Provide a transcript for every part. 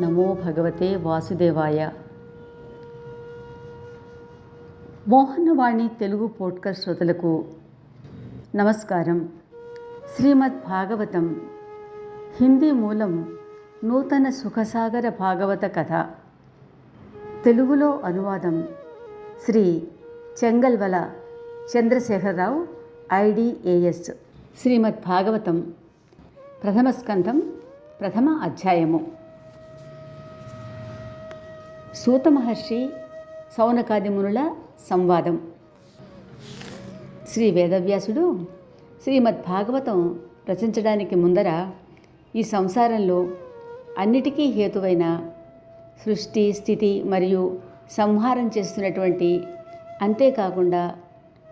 నమో భగవతే వాసుదేవాయ మోహనవాణి తెలుగు పోడ్కాస్ట్ శ్రోతలకు నమస్కారం శ్రీమద్ భాగవతం హిందీ మూలం నూతన సుఖసాగర భాగవత కథ తెలుగులో అనువాదం శ్రీ చెంగల్వల చంద్రశేఖరరావు ఐడిఏఎస్ శ్రీమద్ భాగవతం ప్రథమ స్కంధం ప్రథమ అధ్యాయము సూత మహర్షి సౌనకాది మునుల సంవాదం. శ్రీ వేదవ్యాసుడు శ్రీమద్ భాగవతం రచించడానికి ముందర ఈ సంసారంలో అన్నిటికీ హేతువైన సృష్టి స్థితి మరియు సంహారం చేస్తున్నటువంటి అంతేకాకుండా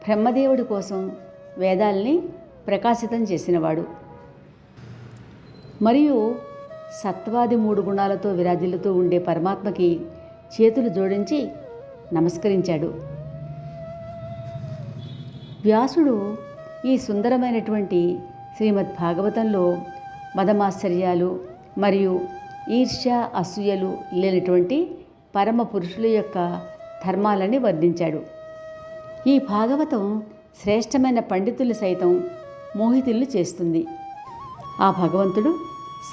బ్రహ్మదేవుడి కోసం వేదాల్ని ప్రకాశితం చేసినవాడు. మరియు సత్వాది మూడు గుణాలతో విరాజిల్లుతూ ఉండే పరమాత్మకి చేతులు జోడించి నమస్కరించాడు. వ్యాసుడు ఈ సుందరమైనటువంటి శ్రీమద్ భాగవతంలో మదమాశ్చర్యాలు మరియు ఈర్ష్య అసూయలు లేనటువంటి పరమ పురుషుల యొక్క ధర్మాలని వర్ణించాడు. ఈ భాగవతం శ్రేష్టమైన పండితులు సైతం మోహితుల్ని చేస్తుంది. ఆ భగవంతుడు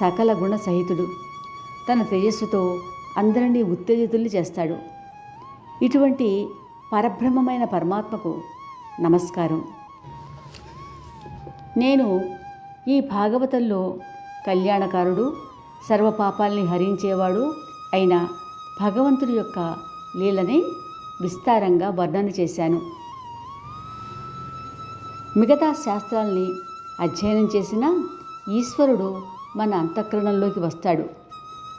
సకల గుణ సహితుడు. తన తేజస్సుతో అందరినీ ఉత్తేజితుల్ని చేస్తాడు. ఇటువంటి పరబ్రహ్మమైన పరమాత్మకు నమస్కారం. నేను ఈ భాగవతంలో కళ్యాణకారుడు సర్వపాపాల్ని హరించేవాడు అయిన భగవంతుడి యొక్క లీలని విస్తారంగా వర్ణన చేశాను. మిగతా శాస్త్రాల్ని అధ్యయనం చేసిన ఈశ్వరుడు మన అంతఃకరణంలోకి వస్తాడు.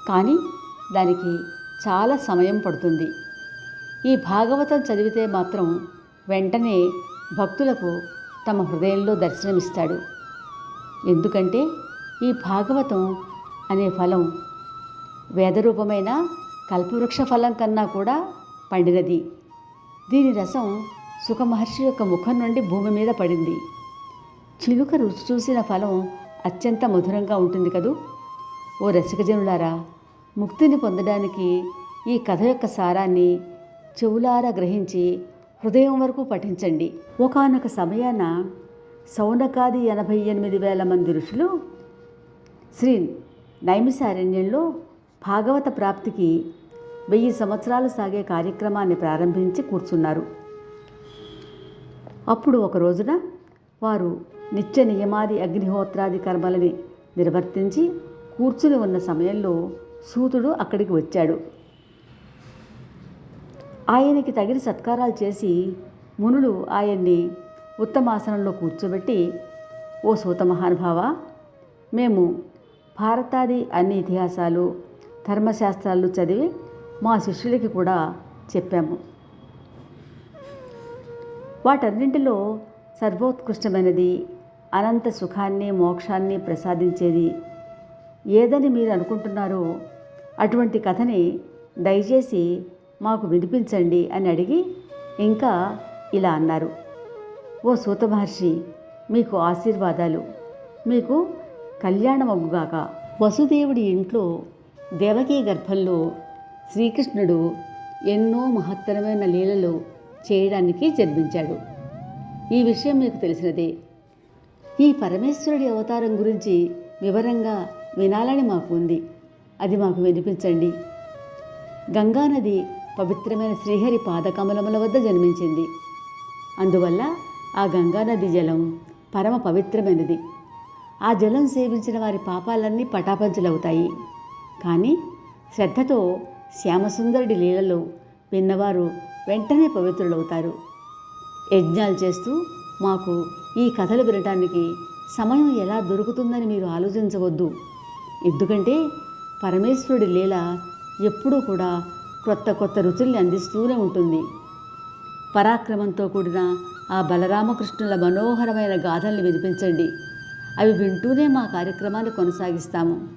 కానీ దానికి చాలా సమయం పడుతుంది. ఈ భాగవతం చదివితే మాత్రం వెంటనే భక్తులకు తమ హృదయంలో దర్శనమిస్తాడు. ఎందుకంటే ఈ భాగవతం అనే ఫలం వేదరూపమైన కల్పవృక్ష ఫలం కన్నా కూడా పండినది. దీని రసం సుఖమహర్షి యొక్క ముఖం నుండి భూమి మీద పడింది. చిలుక రుచి చూసిన ఫలం అత్యంత మధురంగా ఉంటుంది కదూ? ఓ రసికజనులారా ముక్తిని పొందడానికి ఈ కథ యొక్క సారాన్ని చెవులారా గ్రహించి హృదయం వరకు పఠించండి. ఒకానొక సమయాన సౌనకాది ఎనభై ఎనిమిది వేల మంది ఋషులు శ్రీ నైమిసారణ్యంలో భాగవత ప్రాప్తికి వెయ్యి సంవత్సరాలు సాగే కార్యక్రమాన్ని ప్రారంభించి కూర్చున్నారు. అప్పుడు ఒక రోజున వారు నిత్య నియమాది అగ్నిహోత్రాది కర్మలని నిర్వర్తించి కూర్చుని ఉన్న సమయంలో సూతుడు అక్కడికి వచ్చాడు. ఆయనకి తగిన సత్కారాలు చేసి మునులు ఆయన్ని ఉత్తమాసనంలో కూర్చోబెట్టి ఓ సూత మహానుభావ మేము భారతాది అన్ని ఇతిహాసాలు ధర్మశాస్త్రాలు చదివి మా శిష్యులకి కూడా చెప్పాము. వాటన్నింటిలో సర్వోత్కృష్టమైనది అనంత సుఖాన్ని మోక్షాన్ని ప్రసాదించేది ఏదని మీరు అనుకుంటున్నారో అటువంటి కథని దయచేసి మాకు వినిపించండి అని అడిగి ఇంకా ఇలా అన్నారు. ఓ సూత మహర్షి మీకు ఆశీర్వాదాలు. మీకు కళ్యాణమగ్గుగాక వసుదేవుడి ఇంట్లో దేవకీ గర్భంలో శ్రీకృష్ణుడు ఎన్నో మహత్తరమైన లీలలు చేయడానికి జన్మించాడు. ఈ విషయం మీకు తెలిసినదే. ఈ పరమేశ్వరుడి అవతారం గురించి వివరంగా వినాలని మాకు ఉంది. అది మాకు వినిపించండి. గంగానది పవిత్రమైన శ్రీహరి పాదకమలముల వద్ద జన్మించింది. అందువల్ల ఆ గంగానది జలం పరమ పవిత్రమైనది. ఆ జలం సేవించిన వారి పాపాలన్నీ పటాపంచలవుతాయి. కానీ శ్రద్ధతో శ్యామసుందరుడి లీలలో విన్నవారు వెంటనే పవిత్రులవుతారు. యజ్ఞాలు చేస్తూ మాకు ఈ కథలు వినటానికి సమయం ఎలా దొరుకుతుందని మీరు ఆలోచించవద్దు. ఎందుకంటే పరమేశ్వరుడి లీల ఎప్పుడూ కూడా కొత్త కొత్త రుచుల్ని అందిస్తూనే ఉంటుంది. పరాక్రమంతో కూడిన ఆ బలరామకృష్ణుల మనోహరమైన గాథల్ని వినిపించండి. అవి వింటూనే మా కార్యక్రమాన్ని కొనసాగిస్తాము.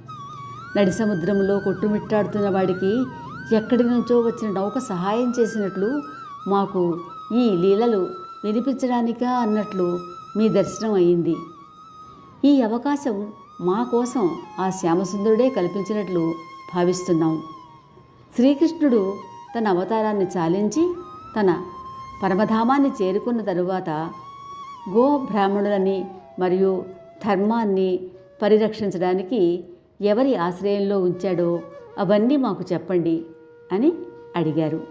నడి సముద్రంలో కొట్టుమిట్టాడుతున్న వాడికి ఎక్కడి నుంచో వచ్చిన నౌక సహాయం చేసినట్లు మాకు ఈ లీలలు వినిపించడానికా అన్నట్లు మీ దర్శనం అయింది. ఈ అవకాశం మా కోసం ఆ శ్యామసుందరుడే కల్పించినట్లు భావిస్తున్నాం. శ్రీకృష్ణుడు తన అవతారాన్ని చాలించి తన పరమధామాన్ని చేరుకున్న తరువాత గో బ్రాహ్మణులని మరియు ధర్మాన్ని పరిరక్షించడానికి ఎవరి ఆశ్రయంలో ఉంచాడో అవన్నీ మాకు చెప్పండి అని అడిగారు.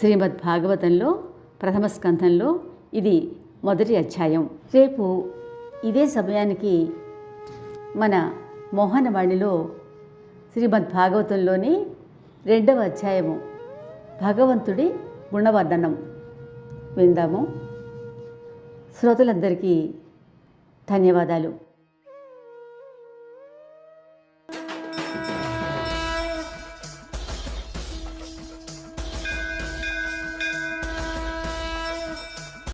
శ్రీమద్ భాగవతంలో ప్రథమ స్కంధంలో ఇది మొదటి అధ్యాయం. రేపు ఇదే సమయానికి మన మోహనవాణిలో శ్రీమద్ భాగవతంలోని రెండవ అధ్యాయము భగవంతుడి గుణవర్ణనం విందాము. శ్రోతలందరికీ ధన్యవాదాలు.